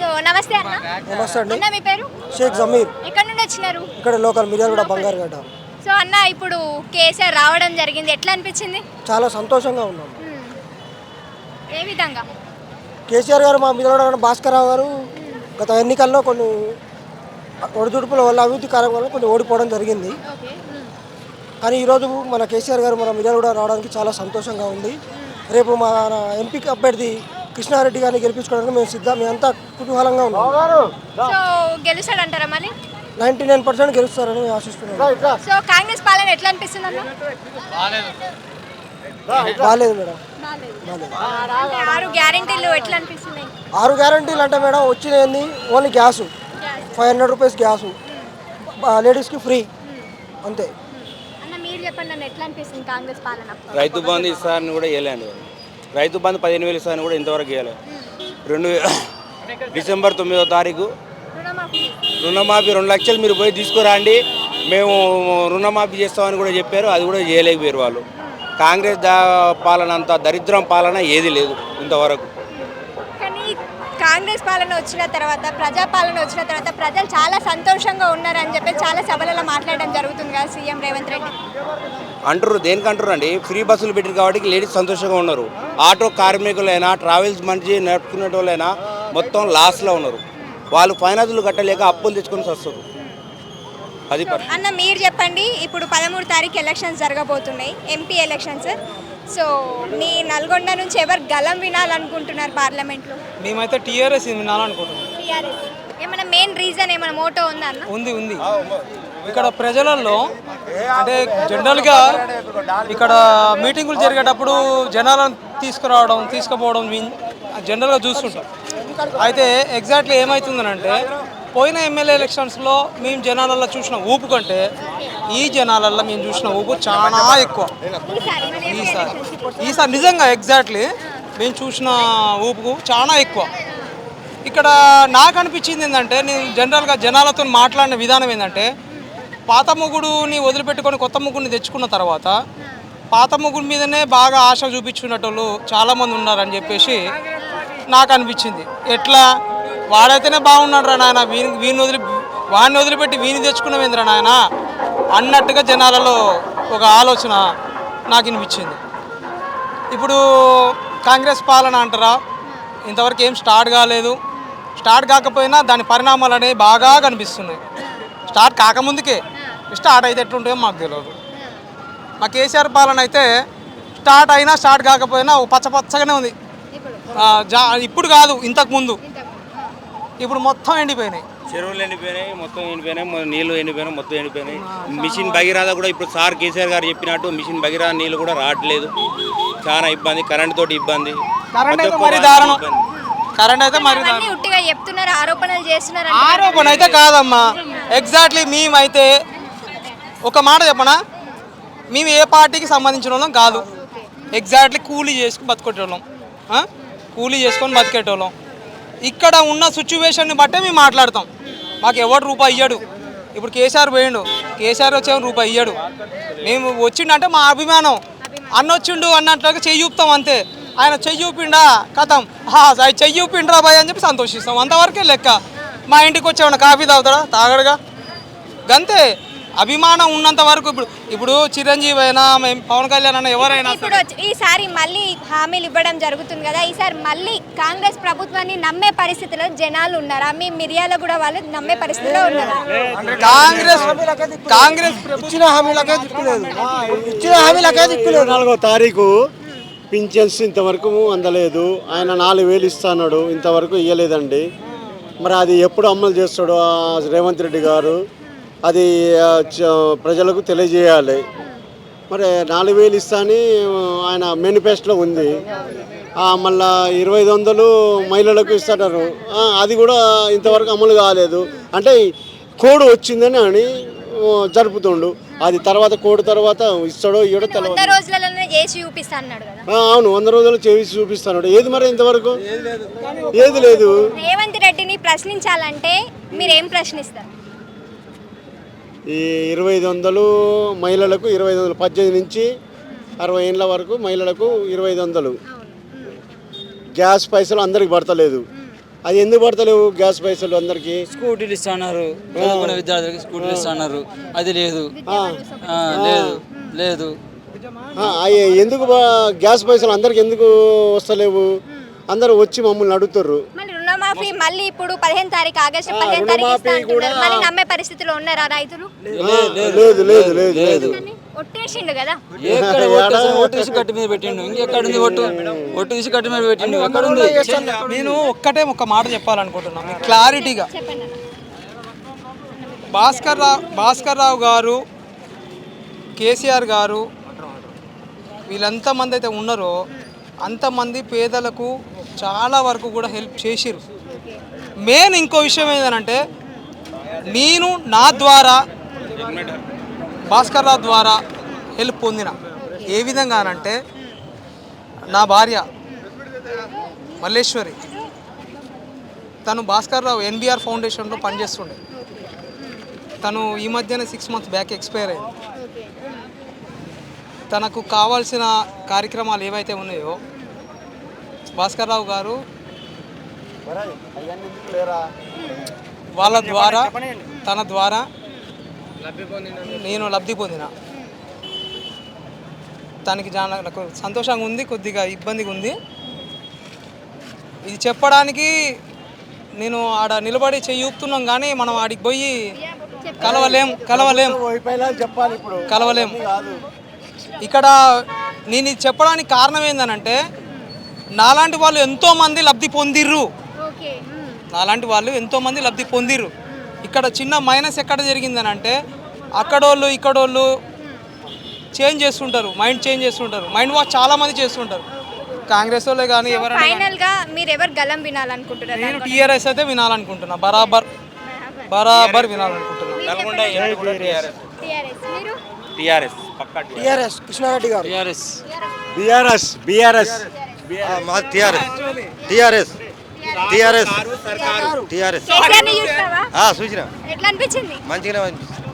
So నమస్తే అన్న. నమస్తే అండి. అన్న మీ పేరు? షేక్ జమీర్. ఎక్కడి నుండి వచ్చినారు? ఇక్కడ లోకల్ మిర్యాలగూడ బంగారుగడ్డ సో అన్న ఇప్పుడు కేసీఆర్ రావడం జరిగింది. ఎట్లా అనిపించింది? చాలా సంతోషంగా ఉన్నాం. ఏ విధంగా? కేసీఆర్ గారు మా మిర్యాలగూడ భాస్కరరావు గారు గత ఎన్నికల్లో కొన్ని ఒడిదుడుపుల వల్ల అభివృద్ధి కార్యక్రమం వల్ల కొన్ని ఓడిపోవడం జరిగింది. కానీ ఈరోజు మన కేసీఆర్ గారు మన మిర్యాలగూడ రావడానికి చాలా సంతోషంగా ఉంది. రేపు మన ఎంపీ అభ్యర్థి కృష్ణారెడ్డి గారిని గెలిపించుకోవడానికి మేము సిద్ధం. మేమంతా కుతూహలంగా ఉన్నాం. సో గెలుస్తాడంటారా మళ్ళీ? నైంటీ నైన్ పర్సెంట్ గెలుస్తారని మేము ఆశిస్తున్నాం. సో కాంగ్రెస్ పాలన ఎట్లా అనిపిస్తుంది అన్న? బాగాలేదు. మేడం. ఆరు గ్యారెంటీలు ఎట్లా అనిపిస్తున్నాయి? ఆరు గ్యారంటీలు అంటే మేడం వచ్చినది only gas. Five hundred rupees gas. లేడీస్కి ఫ్రీ. అంతే. అన్న మీరు చెప్పండి నన్ను ఎట్లా అనిపిస్తుంది కాంగ్రెస్ పాలన? రైతు బంధు ఇస్తారని కూడా వేయలేండి రైతు బంధు పదిహేను వేలు ఇస్తాను కూడా ఇంతవరకు వేయలేదు రెండు డిసెంబర్ తొమ్మిదో తారీఖు. రుణమాఫీ రెండు లక్షలు మీరు పోయి తీసుకురండి. మేము రుణమాఫీ చేస్తామని కూడా చెప్పారు. అది కూడా చేయలేకపోయారు వాళ్ళు. కాంగ్రెస్ పాలన అంత దరిద్రం పాలన ఏది లేదు ఇంతవరకు. కాంగ్రెస్ పాలన వచ్చిన తర్వాత ప్రజా పాలన వచ్చిన తర్వాత ప్రజలు చాలా సంతోషంగా ఉన్నారని చెప్పి చాలా సభలలో మాట్లాడడం జరుగుతుంది కదా సీఎం రేవంత్ రెడ్డి. అంటారు దేనికి అంటారు అండి? ఫ్రీ బస్సులు పెట్టిన కాబట్టి లేడీస్ సంతోషంగా ఉన్నారు. ఆటో కార్మికులైనా ట్రావెల్స్ మంచి నడుపుకునే వాళ్ళైనా మొత్తం లాస్లో ఉన్నారు. వాళ్ళు ఫైనాన్సులు కట్టలేక అప్పులు తెచ్చుకొని వస్తారు అది అన్న మీరు చెప్పండి ఇప్పుడు పదమూడు తారీఖు ఎలక్షన్స్ జరగబోతున్నాయి ఎంపీ ఎలక్షన్స్ సో మీ నల్గొండ నుంచి ఎవరు గలం వినాలనుకుంటున్నారు పార్లమెంట్లో? మేమైతే టీఆర్ఎస్ వినాలనుకుంటున్నాం. టీఆర్ఎస్. ఏమైనా మెయిన్ రీజన్ ఏమైనా మోటో ఉందా అన్న? ఉంది ఉంది. ఇక్కడ ప్రజలలో అంటే జనరల్గా ఇక్కడ మీటింగులు జరిగేటప్పుడు జనాలను తీసుకురావడం తీసుకుపోవడం విన్- జనరల్గా చూస్తుంటాం. అయితే ఎగ్జాక్ట్లీ ఏమవుతుందనంటే పోయిన ఎమ్మెల్యే ఎలక్షన్స్లో మేము జనాలల్లో చూసిన ఊపు కంటే ఈ జనాలల్లో మేము చూసిన ఊపు చాలా ఎక్కువ. ఈసారి ఈసారి ఈసారి నిజంగా ఎగ్జాక్ట్లీ మేము చూసిన ఊపు చాలా ఎక్కువ. ఇక్కడ నాకు అనిపించింది ఏంటంటే నేను జనరల్గా జనాలతో మాట్లాడిన విధానం ఏంటంటే పాత ముగ్గుడుని వదిలిపెట్టుకొని కొత్త ముగ్గుడిని తెచ్చుకున్న తర్వాత పాత ముగ్గురు మీదనే బాగా ఆశ చూపించుకునేటోళ్ళు చాలామంది ఉన్నారని చెప్పేసి నాకు అనిపించింది. ఎట్లా? వాడైతేనే బాగున్నాడు రా నాయన. వీని వీని వదిలి వాడిని వదిలిపెట్టి వీని తెచ్చుకున్నామేంద్రా నాయన? అన్నట్టుగా జనాలలో ఒక ఆలోచన నాకు అనిపించింది ఇప్పుడు కాంగ్రెస్ పాలన అంటారా? ఇంతవరకు ఏం స్టార్ట్ కాలేదు. స్టార్ట్ కాకపోయినా దాని పరిణామాలు అనేవి బాగా కనిపిస్తున్నాయి. స్టార్ట్ కాకముందుకే. స్టార్ట్ అయితే ఎట్లుంటాయో మాకు తెలియదు. మా కేసీఆర్ పాలన అయితే స్టార్ట్ అయినా స్టార్ట్ కాకపోయినా ఒక పచ్చ పచ్చగానే ఉంది. జా ఇప్పుడు కాదు ఇంతకు ముందు. ఇప్పుడు మొత్తం ఎండిపోయినాయి. చెరువులు ఎండిపోయినాయి మొత్తం ఎండిపోయినాయి నీళ్ళు ఎండిపోయినాయి మొత్తం ఎండిపోయినాయి. మిషన్ భగీరథ కూడా ఇప్పుడు సార్ కేసీఆర్ గారు చెప్పినట్టు మిషన్ భగీరథ నీళ్ళు కూడా రావట్లేదు. చాలా ఇబ్బంది కరెంట్ తోటి ఇబ్బంది. కరెంట్ అయితే మరి దారుణం. కరెంట్ అయితే మరి చెప్తున్నారు ఆరోపణలు చేస్తున్నారు ఆరోపణ అయితే కాదమ్మా. ఎగ్జాక్ట్లీ మేమైతే ఒక మాట చెప్పనా? మేము ఏ పార్టీకి సంబంధించిన వాళ్ళం? కాదు. ఎగ్జాక్ట్లీ కూలీ చేసుకుని బతికేటోళ్ళం కూలీ చేసుకొని బతికేటోళ్ళం. ఇక్కడ ఉన్న సిచ్యువేషన్ని బట్టే మేము మాట్లాడతాం. మాకు ఎవడు రూపాయి ఇయ్యడు. ఇప్పుడు కేసీఆర్ పోయిండు. కేసీఆర్ వచ్చే రూపాయి ఇయ్యడు? మేము వచ్చిండంటే మా అభిమానం. అన్న వచ్చిండు అన్నట్లుగా చెయ్యి చూపుతాం అంతే. ఆయన చెయ్యి చూపిండా కథం. హా చెయ్యి చూపిండ్రా బాయ్ అని చెప్పి సంతోషిస్తాం. అంతవరకే లెక్క. మా ఇంటికి వచ్చేవాడు కాఫీ తాగుతాడా? తాగడుగా. గంతే. అభిమానం ఉన్నంత వరకు ఇప్పుడు ఇప్పుడు చిరంజీవి అయినా మేము పవన్ కళ్యాణ్ అయినా ఎవరైనా ఇప్పుడు ఈసారి మళ్ళీ హామీలు ఇవ్వడం జరుగుతుంది కదా ఈసారి మళ్ళీ కాంగ్రెస్ ప్రభుత్వాన్ని నమ్మే పరిస్థితిలో జనాలు ఉన్నారా? మీ మిర్యాల కూడా వాళ్ళు నమ్మే పరిస్థితిలో ఉన్నారా? కాంగ్రెస్ కాంగ్రెస్ ఇచ్చిన హామీలకే దిక్కులేదు. ఇచ్చిన హామీలకే దిక్కులేదు. నాలుగో తారీఖు పింఛన్స్ ఇంతవరకు అందలేదు. ఆయన నాలుగు వేలు ఇస్తాడు ఇంతవరకు ఇవ్వలేదండి మరి అది ఎప్పుడు అమలు చేస్తాడో రేవంత్ రెడ్డి గారు? అది ప్రజలకు తెలియజేయాలి. మరి నాలుగు వేలు ఇస్తా అని ఆయన మేనిఫెస్టోలో ఉంది. ఆ, మళ్ళా ఇరవై ఐదు వందలు మహిళలకు ఇస్తున్నారు ఆ, అది కూడా ఇంతవరకు అమలు కాలేదు. అంటే కోడ్ వచ్చిందని అని జరుపుతుండు. అది తర్వాత కోడ్ తర్వాత ఇస్తాడో ఇయ్యడో తెలియదు వంద రోజులలోనే చేసి చూపిస్తా అన్నాడు కదా? ఆ, అవును వంద రోజులు చేసి చూపిస్తాడు. ఏది మరి ఇంతవరకు? ఏది లేదు. రేవంత్ రెడ్డిని ప్రశ్నించాలంటే మీరు ఏం ప్రశ్నిస్తారు? ఈ ఇరవై ఐదు వందలు మహిళలకు ఇరవై ఐదు వందలు పద్దెనిమిది నుంచి అరవై ఏళ్ళ వరకు మహిళలకు ఇరవై ఐదు వందలు గ్యాస్ పైసలు అందరికి పడతలేదు. అది ఎందుకు పడతలేవు గ్యాస్ పైసలు అందరికీ? స్కూటీలు ఇస్తున్నారు. విద్యార్థులకి స్కూటీలు ఇస్తున్నారు. అది లేదు. లేదు. లేదు. ఆ, అయ్య, ఎందుకు గ్యాస్ పైసలు అందరికి ఎందుకు వస్తలేవు? అందరూ వచ్చి మమ్మల్ని అడుగుతారు రుణమాఫీ మళ్ళీ ఇప్పుడు పదిహేను తారీఖు ఆగస్టు పదిహేను తారీఖు ఇస్తా అంటున్నారు. మళ్ళీ నమ్మే పరిస్థితిలో ఉన్నారా రైతులు? లేదు లేదు లేదు ఒట్టేసిండు కదా. ఎక్కడ తీసి కట్టి మీద పెట్టిండు. ఇంకెక్కడ ఉంది ఓటు ఓటు తీసి కట్టి మీద పెట్టిండు. ఎక్కడ ఉంది? నేను ఒక్కటే ఒక మాట చెప్పాలనుకుంటున్నాను క్లారిటీగా. భాస్కర్ రావు భాస్కర్ రావు గారు కేసీఆర్ గారు వీళ్ళంతమంది అయితే ఉన్నారో అంతమంది పేదలకు చాలా వరకు కూడా హెల్ప్ చేసిరు మెయిన్ ఇంకో విషయం ఏంటంటే నేను నా ద్వారా భాస్కర్ రావు ద్వారా హెల్ప్ పొందిన ఏ విధంగా అనంటే నా భార్య మల్లేశ్వరి తను భాస్కర్ రావు ఎన్బిఆర్ ఫౌండేషన్లో పనిచేస్తుండే. తను ఈ మధ్యనే సిక్స్ మంత్స్ బ్యాక్ ఎక్స్పైర్ అయింది. తనకు కావాల్సిన కార్యక్రమాలు ఏవైతే ఉన్నాయో భాస్కర్ రావు గారు వాళ్ళ ద్వారా తన ద్వారా నేను లబ్ధి పొందిన. తనకి చాలా నాకు సంతోషంగా ఉంది కొద్దిగా ఇబ్బందిగా ఉంది. ఇది చెప్పడానికి నేను ఆడ నిలబడి చెయ్యి ఊపుతున్నాం కానీ మనం ఆడికి పోయి కలవలేం కలవలేం. చెప్పాలి ఇప్పుడు కలవలేం. ఇక్కడ నేను ఇది చెప్పడానికి కారణం ఏందనంటే నాలాంటి వాళ్ళు ఎంతోమంది లబ్ధి పొందిర్రు. నాలాంటి వాళ్ళు ఎంతోమంది లబ్ధి పొందిర్రు. ఇక్కడ చిన్న మైనస్ ఎక్కడ జరిగిందనంటే అక్కడోళ్ళు ఇక్కడోళ్ళు చేంజ్ చేస్తుంటారు మైండ్ చేంజ్ చేస్తుంటారు మైండ్ వాష్ చాలా మంది చేస్తుంటారు. కాంగ్రెస్ వాళ్ళే కానీ ఎవరైనా గానీ. ఫైనల్గా మీరు ఎవరు గలం వినాలనుకుంటున్నారు? నేను టీఆర్ఎస్ అయితే వినాలనుకుంటున్నా బరాబర్ బరాబర్. వినాలనుకుంటున్నా. టీఆర్ఎస్. టీఆర్ఎస్. మీరు? టీఆర్ఎస్ పక్కా టీఆర్ఎస్. కృష్ణారెడ్డి గారు. TRS. BRS TRS. TRS. TRS. TRS. చూసిన ఎట్లా అనిపించింది? మంచిగానే అనిపిస్తుంది